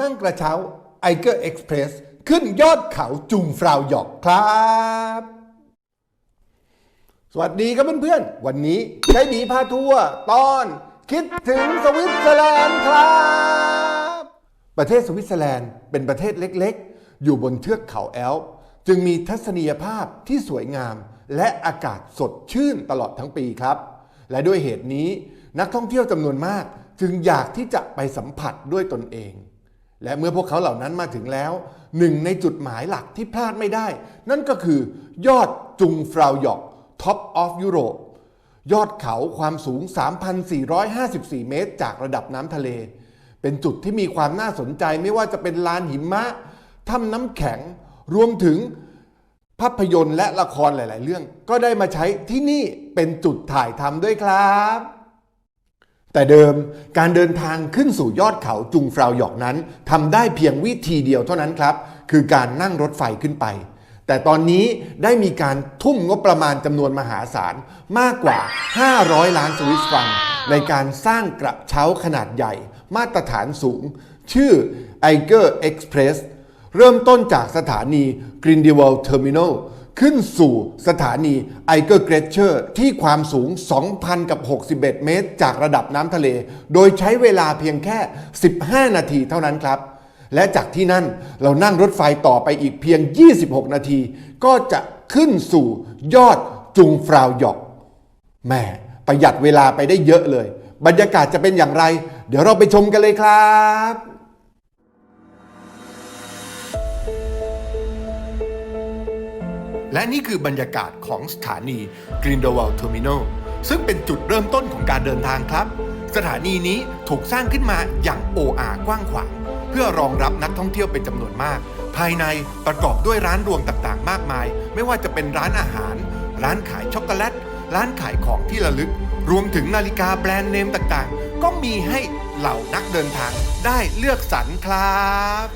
นั่งกระเช้าไอเกอร์เอ็กซ์เพรสขึ้นยอดเขาจุงฟราวหยอกครับ สวัสดีครับเพื่อนๆ วันนี้ใช้บีพาทัวร์ตอนคิดถึงสวิตเซอร์แลนด์ครับ ประเทศสวิตเซอร์แลนด์เป็นประเทศเล็กๆ อยู่บนเทือกเขาแอลป์จึงมีทัศนียภาพที่สวยงาม และอากาศสดชื่นตลอดทั้งปีครับ และด้วยเหตุนี้นักท่องเที่ยวจำนวนมากจึงอยากที่จะไปสัมผัสด้วยตนเอง และเมื่อพวกเขาเหล่านั้นมาถึงแล้ว หนึ่งในจุดหมายหลักที่พลาดไม่ได้ นั่นก็คือยอดจุงฟราวหยอก Top of Europe ยอดเขาความสูง 3,454 เมตร จากระดับน้ำทะเล เป็นจุดที่มีความน่าสนใจไม่ว่าจะเป็นลานหิมะถ้ำน้ำแข็ง รวมถึงภาพยนตร์และละครหลาย ๆ เรื่อง ก็ได้มาใช้ที่นี่เป็นจุดถ่ายทำด้วยครับ แต่เดิมการเดินทางขึ้นสู่ยอดเขาจุงฟราวหยอกนั้นทำได้เพียงวิธีเดียวเท่านั้นครับ คือการนั่งรถไฟขึ้นไป แต่ตอนนี้ได้มีการทุ่มงบประมาณจำนวนมหาศาลมากกว่า 500 ล้านสวิสฟรังในการสร้างกระเช้าขนาดใหญ่ มาตรฐานสูง ชื่อ i g e r Express เริ่มต้นจากสถานี g r i n d e w a l d Terminal ขึ้นสู่สถานีไอเกอร์เกรเชอร์ที่ความสูง 2,000 กับ 61 เมตร จากระดับน้ำทะเล โดยใช้เวลาเพียงแค่ 15 นาทีเท่านั้นครับ และจากที่นั่นเรานั่งรถไฟต่อไปอีกเพียง 26 นาที ก็จะขึ้นสู่ยอดจุงฟราวหยอกแหม่ประหยัดเวลาไปได้เยอะเลย บรรยากาศจะเป็นอย่างไร เดี๋ยวเราไปชมกันเลยครับ และนี่คือบรรยากาศของสถานี g r i n d e w a l d Terminal ซึ่งเป็นจุดเริ่มต้นของการเดินทางครับ สถานีนี้ถูกสร้างขึ้นมาอย่างโออากว้างขวาง เพื่อรองรับนักท่องเที่ยวเป็นจำนวนมาก ภายในประกอบด้วยร้านรวงต่างๆ มากมาย ไม่ว่าจะเป็นร้านอาหาร ร้านขายช็อกโกแลต ร้านขายของที่ระลึก รวมถึงนาฬิกาแบรนด์เนมต่างๆ ก็มีให้เหล่านักเดินทางได้เลือกสรรครับ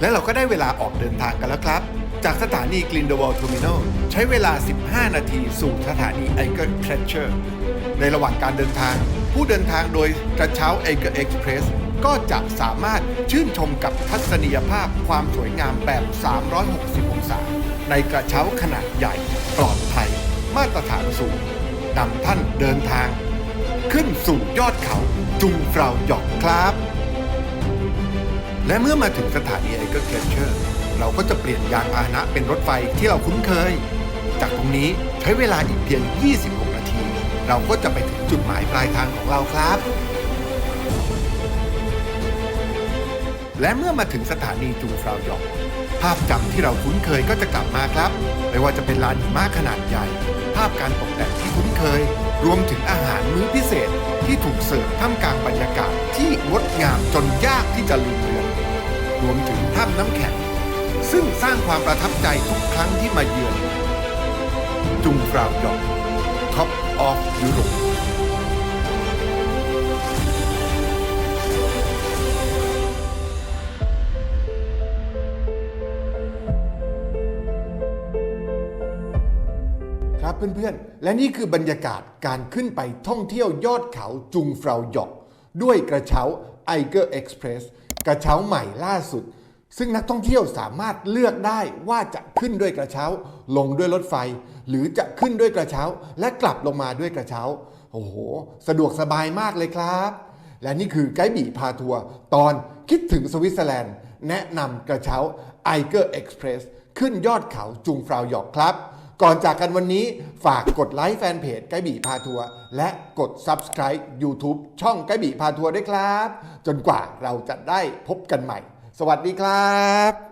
และเราก็ได้เวลาออกเดินทางกันแล้วครับ จากสถานีกลินเดวอลเทอร์มินอลใช้เวลา 15 นาทีสู่สถานีไอเกิลเทรเชอร์ในระหว่างการเดินทาง ผู้เดินทางโดยกระเช้าไอเกิลเอ็กซ์เพรสก็จะสามารถชื่นชมกับทัศนียภาพความสวยงามแบบ 360 องศา ในกระเช้าขนาดใหญ่ ปลอดภัย มาตรฐานสูงนำท่านเดินทาง ขึ้นสู่ยอดเขาจุงฟราหยอกครับ และเมื่อมาถึงสถานีไอเกอร์เคเชอร์ เราก็จะเปลี่ยนยานพาหนะเป็นรถไฟที่เราคุ้นเคย จากตรงนี้ใช้เวลาอีกเพียง 26 นาที เราก็จะไปถึงจุดหมายปลายทางของเราครับ และเมื่อมาถึงสถานีจุงฟราวยอกภาพจำที่เราคุ้นเคยก็จะกลับมาครับ ไม่ว่าจะเป็นลานหิมะขนาดใหญ่ ภาพการตกแต่งที่คุ้นเคย รวมถึงอาหารมื้อพิเศษที่ถูกเสิร์ฟท่ามกลางบรรยากาศที่งดงามจนยากที่จะลืมเลือนรวมถึงถ้ำน้ำแข็ง ซึ่งสร้างความประทับใจทุกครั้งที่มาเยือน จุงฟราวหยอก Top of Europe ครับเพื่อนๆ และนี่คือบรรยากาศการขึ้นไปท่องเที่ยวยอดเขาจุงฟราวหยอก ด้วยกระเช้าไอเกอร์เอ็กซ์เพรสกระเช้าใหม่ล่าสุด ซึ่งนักท่องเที่ยวสามารถเลือกได้ว่าจะขึ้นด้วยกระเช้า ลงด้วยรถไฟ หรือจะขึ้นด้วยกระเช้า และกลับลงมาด้วยกระเช้า โอ้โห สะดวกสบายมากเลยครับ และนี่คือไกด์บีพาทัวร์ตอนคิดถึงสวิตเซอร์แลนด์ แนะนำกระเช้าไอเกอร์เอ็กซ์เพรสขึ้นยอดเขาจุงฟราวหยอกครับ ก่อนจากกันวันนี้ฝากกดไลค์แฟนเพจไกด์บีพาทัวร์และกด Subscribe YouTube ช่องไกด์บีพาทัวร์ด้วยครับ จนกว่าเราจะได้พบกันใหม่ สวัสดีครับ